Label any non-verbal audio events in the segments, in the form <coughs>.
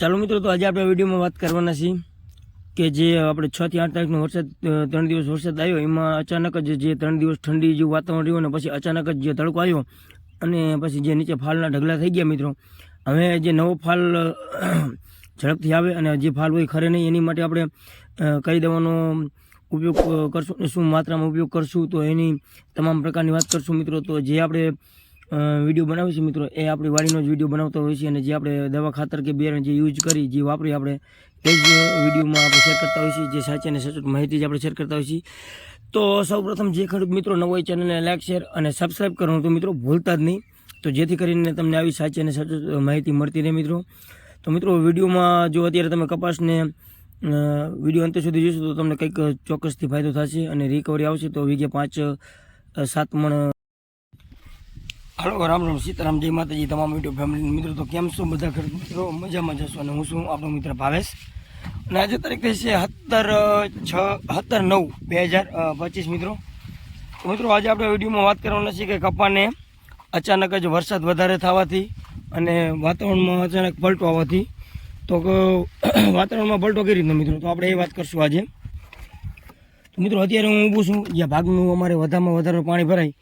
ચાલો મિત્રો, તો આજે આપણે વિડીયોમાં વાત કરવાના છીએ કે જે આપણે છ થી આઠ તારીખનો વરસાદ ત્રણ દિવસ વરસાદ આવ્યો, એમાં અચાનક જ જે ત્રણ દિવસ ઠંડી જેવું વાતાવરણ રહ્યું અને પછી અચાનક જ જે તડકો આવ્યો અને પછી જે નીચે ફાલના ઢગલા થઈ ગયા મિત્રો. હવે જે નવો ફાલ ઝડપથી આવે અને જે ફાલ હોય ખરે નહીં, એની માટે આપણે કઈ દવાનો ઉપયોગ કરશું અને શું માત્રામાં ઉપયોગ કરશું, તો એની તમામ પ્રકારની વાત કરશું મિત્રો. તો જે આપણે વીડિયો બનાવીશું મિત્રો. એ આપણી વાડીનો જ વીડિયો બનાવતા હોય છે અને જે આપણે દવા ખાતર કે બિયારણ જે યુઝ કરી, જે વાપરી આપણે, તે જ વિડીયોમાં આપણે શેર કરતા હોઈએ છીએ. જે સાચી અને સચોટ માહિતી જ આપણે શેર કરતા હોઈએ છીએ. તો સૌપ્રથમ જે ખેડૂત મિત્રો નવો ચેનલને લાઈક શેર અને સબસ્ક્રાઈબ કરવાનું તો મિત્રો ભૂલતા જ નહીં. તો જેથી કરીને તમને આવી સાચી અને સચોટ માહિતી મળતી રહે મિત્રો. તો મિત્રો, વિડીયોમાં જો અત્યારે તમે કપાસને વીડિયો અંતે સુધી જોશો તો તમને કંઈક ચોક્કસથી ફાયદો થશે અને રિકવરી આવશે તો વીઘે પાંચ સાત મણ હાલો રામ રામ સીતારામ જય માતાજી, તમામ યુટ્યુબ ફેમિલી મિત્રો, તો કેમ છો બધા ખેડૂત મિત્રો, મજામાં જશો અને હું છું આપણો મિત્ર ભાવેશ. અને આજે તારીખ છે સત્તર, છ, સત્તર નવ, બે હજાર પચીસ મિત્રો. તો મિત્રો, આજે આપણે વિડીયોમાં વાત કરવાના છે કે કપાને અચાનક જ વરસાદ વધારે થવાથી અને વાતાવરણમાં અચાનક પલટો આવવાથી. તો <clears throat> વાતાવરણમાં પલટો કઈ રીતનો મિત્રો? તો આપણે એ વાત કરશું આજે. તો મિત્રો, અત્યારે હું ઊભું છું, જ્યાં ભાગનું અમારે વધારેમાં વધારે પાણી ભરાય,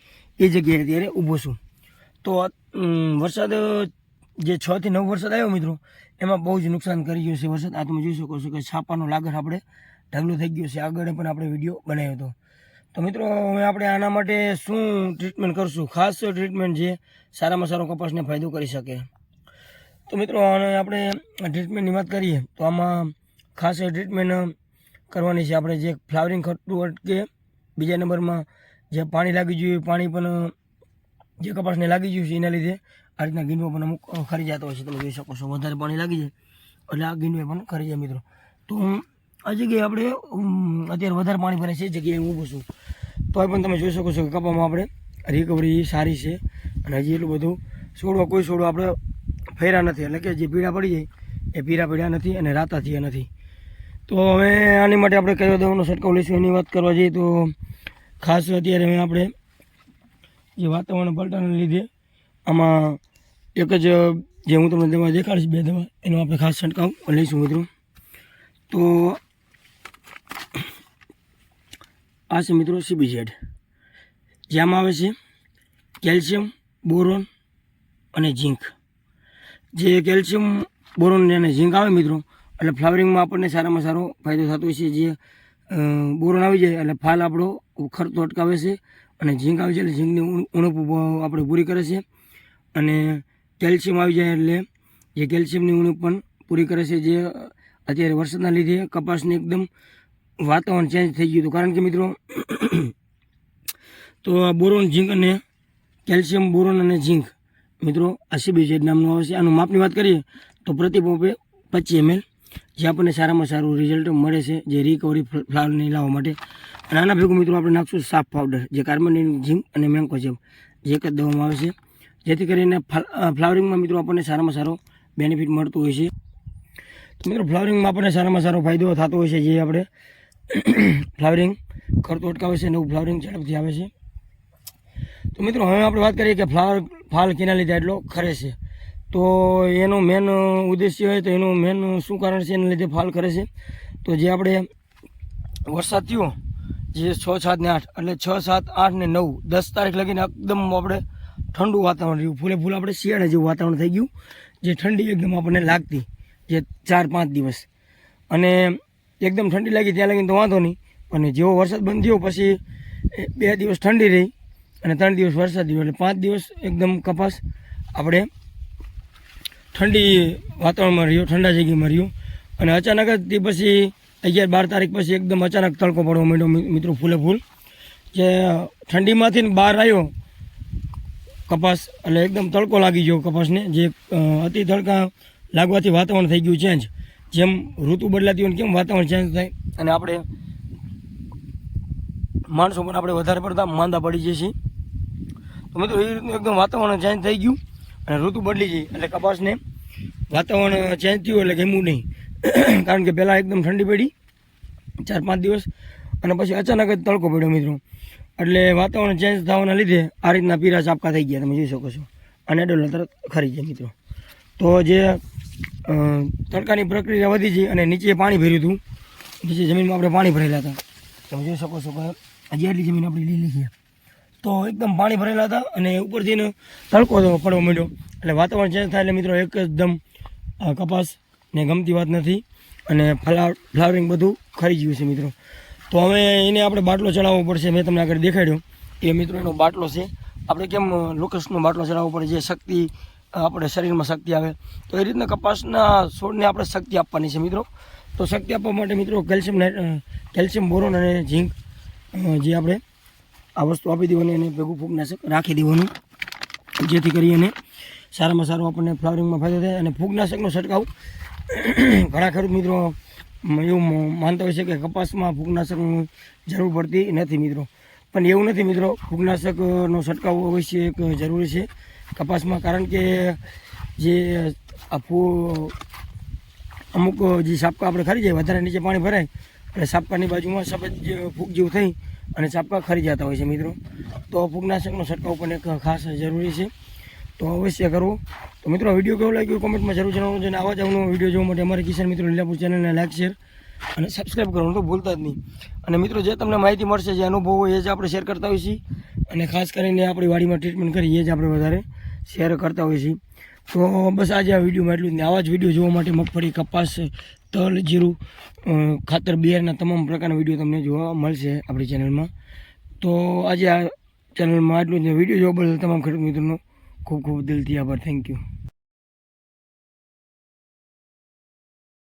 એ જગ્યાએ અત્યારે ઊભો છું. તો વરસાદ, જે છ થી નવ વરસાદ આવ્યો મિત્રો, એમાં બહુ જ નુકસાન કરી ગયું છે વરસાદ. આ તમે જોઈ શકો છો કે છાપાનો લાગર આપણે ઢગલો થઈ ગયો છે. આગળ પણ આપણે વીડિયો બનાવ્યો હતો. તો મિત્રો, હવે આપણે આના માટે શું ટ્રીટમેન્ટ કરશું? ખાસ ટ્રીટમેન્ટ જે સારામાં સારો કપાસને ફાયદો કરી શકે. તો મિત્રો આને આપણે ટ્રીટમેન્ટની વાત કરીએ, તો આમાં ખાસ ટ્રીટમેન્ટ કરવાની છે. આપણે જે ફ્લાવરિંગ ખટતું અટકે, બીજા નંબરમાં જે પાણી લાગી જોઈએ, પાણી પણ જે કપાસને લાગી ગયું છે એના લીધે આ રીતના ગીંડવો પણ અમુક ખરી જતો હોય છે. તમે જોઈ શકો છો, વધારે પાણી લાગી જાય. એટલે આ ગીંડવે પણ ખરી જાય મિત્રો. તો હું આ જગ્યાએ આપણે અત્યારે વધારે પાણી ભરે છે જગ્યાએ હું ઊભું છું. તો પણ તમે જોઈ શકો છો કે કપામાં આપણે રિકવરી સારી છે. અને હજી એટલું બધું છોડવા, કોઈ છોડવા આપણે ફેરા નથી. એટલે કે જે પીળા પડી જાય, એ પીળા પીળા નથી અને રાતા થયા નથી. તો હવે આની માટે આપણે કયો દવાનો છંટકાવ લઈશું એની વાત કરવા જઈએ તો ખાસ અત્યારે આપણે જે વાતાવરણ પલટાને લીધે આમાં એક જ, જે હું તમને દવા દેખાડીશ બે દવા, એનો આપણે ખાસ છંટકાવ લઈશું મિત્રો. તો આ છે મિત્રો સીબીઝેડ જેમાં આવે છે કેલ્શિયમ, બોરોન અને ઝીંક. જે કેલ્શિયમ, બોરોન અને ઝીંક આવે મિત્રો, એટલે ફ્લાવરિંગમાં આપણને સારામાં સારો ફાયદો થતો હોય છે. જે બોરોન આવી જાય એટલે ફાલ આપણો ખરતો અટકાવે છે. અને ઝીંક આવી જાય એટલે ઝીંકની ઉણ- ઉણપ આપણે પૂરી કરે છે. અને કેલ્શિયમ આવી જાય એટલે જે કેલ્શિયમની ઉણપ પણ પૂરી કરે છે, જે અત્યારે વરસાદના લીધે કપાસને એકદમ વાતાવરણ ચેન્જ થઈ ગયું હતું. કારણ કે મિત્રો, તો આ બોરોન ઝીંક અને કેલ્શિયમ બોરોન અને ઝીંક મિત્રો આ સીબીઝેડ નામનું આવે છે. આનું માપની વાત કરીએ તો પ્રતિ પંપે પચીસ એમએલ જે આપણને સારામાં સારું રિઝલ્ટ મળે છે, જે રિકવરી ફ્લાવરને લાવવા માટે. અને આના ભેગું મિત્રો આપણે નાખશું સાફ પાવડર જે કાર્બન જીમ અને મેંકો જેમ, જે એક દેવામાં આવે છે. જેથી કરીને ફ્લાવરિંગમાં મિત્રો આપણને સારામાં સારો બેનિફિટ મળતો હોય છે. તો મિત્રો ફ્લાવરિંગમાં આપણને સારામાં સારો ફાયદો થતો હોય છે, જે આપણે <coughs> ફ્લાવરિંગ કરતું અટકાવે છે નવું ફ્લાવરિંગ ઝડપથી આવે છે. તો મિત્રો હવે આપણે વાત કરીએ કે ફ્લાવર ફાલ કેના લીધે એટલો ખરે છે. તો એનો મેન ઉદ્દેશ્ય હોય તો એનું મેન શું કારણ છે એને લીધે ફાલ કરે છે? તો જે આપણે વરસાદ થયો, જે છ, સાત ને આઠ, એટલે છ, સાત, આઠ ને નવ, દસ તારીખ લગીને એકદમ આપણે ઠંડુ વાતાવરણ રહ્યું. ફૂલે ફૂલ આપણે શિયાળા જેવું વાતાવરણ થઈ ગયું, જે ઠંડી એકદમ આપણને લાગતી, જે ચાર, પાંચ દિવસ. અને એકદમ ઠંડી લાગી ત્યાં લગીને તો વાંધો નહીં અને જેવો વરસાદ બંધ થયો પછી બે દિવસ ઠંડી રહી અને ત્રણ દિવસ વરસાદ થયો એટલે પાંચ દિવસ એકદમ કપાસ આપણે ઠંડી વાતાવરણમાં રહ્યો, ઠંડા જગ્યામાં રહ્યો. અને અચાનક જ તે પછી અગિયાર બાર તારીખ પછી એકદમ અચાનક તડકો પડવા માંડ્યો મિત્રો ફૂલે ફૂલ. જે ઠંડીમાંથી બહાર આવ્યો, કપાસ, એટલે એકદમ તડકો લાગી ગયો કપાસને. જે અતિ તડકા લાગવાથી વાતાવરણ થઈ ગયું ચેન્જ જેમ ઋતુ બદલાતી હોય ને કેમ વાતાવરણ ચેન્જ થાય. અને આપણે માણસો પણ આપણે વધારે પડતા માંદા પડી જઈએ છીએ તો મિત્રો એ રીતનું એકદમ વાતાવરણ ચેન્જ થઈ ગયું. અને ઋતુ બદલી ગઈ. એટલે કપાસને વાતાવરણ ચેન્જ થયું એટલે ગમ્યું નહીં. <clears throat> કારણ કે પહેલાં એકદમ ઠંડી પડી, ચાર પાંચ દિવસ, અને પછી અચાનક જ તડકો પડ્યો મિત્રો. એટલે વાતાવરણ ચેન્જ થવાના લીધે આ રીતના પીરા ચાપકા થઈ ગયા, તમે જોઈ શકો છો. અને ડોલર તરત ખરી ગયા મિત્રો. તો જે તડકાની પ્રક્રિયા વધી છે અને નીચે પાણી ભર્યું હતું. નીચે જમીનમાં આપણે પાણી ભરેલા હતા. તમે જોઈ શકો છો કે હજી આટલી જમીન આપણી લીલી છે તો એકદમ પાણી ભરેલા હતા અને ઉપરથી જઈને તડકો પડવા માંડ્યો. એટલે વાતાવરણ ચેન્જ થાય એટલે મિત્રો એકદમ કપાસ ને ગમતી વાત નથી. અને ફ્લાવર ફ્લાવરિંગ બધું ખરી ગયું છે મિત્રો. તો હવે એને આપણે બાટલો ચડાવવો પડશે. મેં તમને આગળ દેખાડ્યો એ મિત્રો એનો બાટલો છે. આપણે કેમ લોકેશનો બાટલો ચડાવવો પડે? જે શક્તિ આપણે શરીરમાં શક્તિ આવે. તો એ રીતના કપાસના છોડને આપણે શક્તિ આપવાની છે મિત્રો. તો શક્તિ આપવા માટે મિત્રો કેલ્શિયમ કેલ્શિયમ બોરોન અને ઝીંક જે આપણે આ વસ્તુ આપી દેવાની અને ભેગું ફૂગનાશક રાખી દેવાનું. જેથી કરી અને સારામાં સારું આપણને ફ્લાવરિંગમાં ફાયદો થાય અને ફૂગનાશકનો છંટકાવ. <coughs> ઘણા ખેડૂત મિત્રો એવું માનતા હોય છે કે કપાસમાં ફૂગનાશકની જરૂર પડતી નથી મિત્રો. પણ એવું નથી મિત્રો, ફૂગનાશકનો છંટકાવ અવશ્ય એક જરૂરી છે કપાસમાં. કારણ કે જે આ ફૂ, અમુક જે સાપકા આપણે ખરી જાય, વધારે નીચે પાણી ભરાય, એટલે સાપકાની બાજુમાં સફેદ ફૂગ જેવું થઈ અને ચાપકા ખરી જતા હોય છે મિત્રો. તો ફૂગનાશકનો છંટકાવ પણ એક ખાસ જરૂરી છે. તો અવશ્ય કરવો. તો મિત્રો વીડિયો કેવો લાગ્યો કોમેન્ટમાં જરૂર જણાવજો અને આવા જ આવનો વીડિયો જોવા માટે અમારે કિસાન મિત્રો લીલાપુર ચેનલને લાઈક શેર અને સબસ્ક્રાઈબ કરવાનું તો ભૂલતા જ નહીં. અને મિત્રો, જે તમને માહિતી મળશે, જે અનુભવ હોય, એ જ આપણે શેર કરતા હોઈએ છીએ. અને ખાસ કરીને આપણી વાડીમાં ટ્રીટમેન્ટ કરી એ જ આપણે વધારે શેર કરતા હોઈએ છીએ. તો બસ આજે આ વિડીયોમાં એટલું જ ને. આવા જ વીડિયો જોવા માટે મગફળી, કપાસ, તલ, જીરું ખાતર બિયારના તમામ પ્રકારના વીડિયો તમને જોવા મળશે આપણી ચેનલમાં. તો આજે આ ચેનલમાં આટલું જ વીડિયો જોવા બદલ તમામ ખેડૂત મિત્રોનો ખૂબ ખૂબ દિલથી આભાર. Thank you